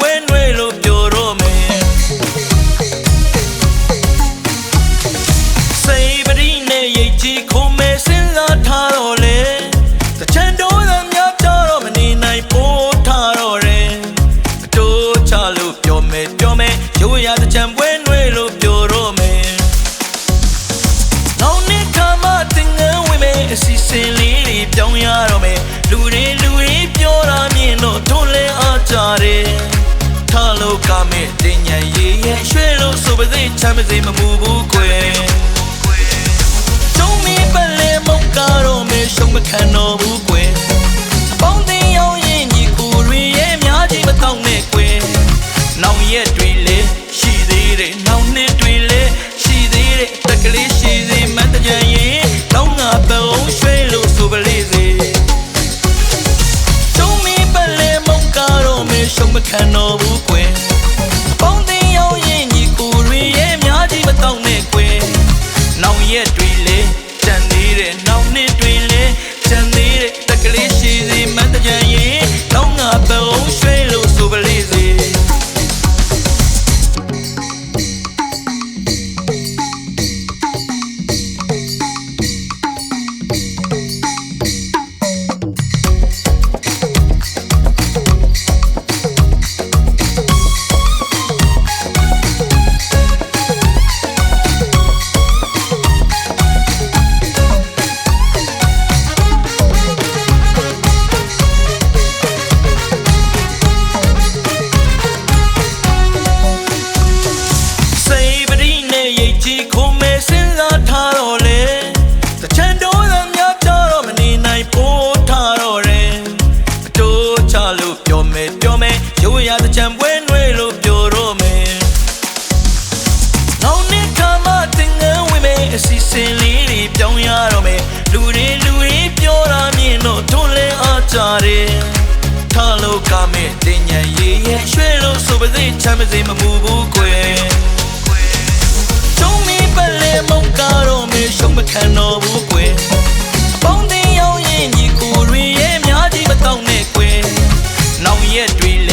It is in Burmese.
ပွဲနှွေလို့ပြောတော့မယ်စိတ်ပရိနဲ့ရိတ်ချီခုံးမဲစဉ်းစားထားတော့လေတချမ်းတော်သာများကြတော့မနေနိုင်ပို့ထားတော့တယ်အတိုးချလို့ပြောမယ်ပြောမယ်ရိုးရာတချမ်း ယ်တင်ညာရေးရဲ့ရွှေလို့ဆိုပါစေချမ်းမစေမမူဘူးကွယ်ကျုံမီပလဲမုံကားတော့ ချလို့ပြောမယ်ပြောမယ်ရိုးရတချန်ပွဲနွေလို့ပြောတော့မယ်နောက်နှစ်ခါမှတင်ငန်းဝင်မယ်အစီအစဉ်လေးတွေပြောင်းရတော့မယ်လူတွေလူတွေပြောတာမြင်တော့တွန်းလဲအားကြတယ်ထားလို့ကမဲ့တင်ညာရေးရဲ့ရွှေလို့ဆိုပါစေချမ်းပါစေမမူဘူးကွယ်ကျုံမီပလဲမုံကတော့မေရှုံးမခံတော့ Yet we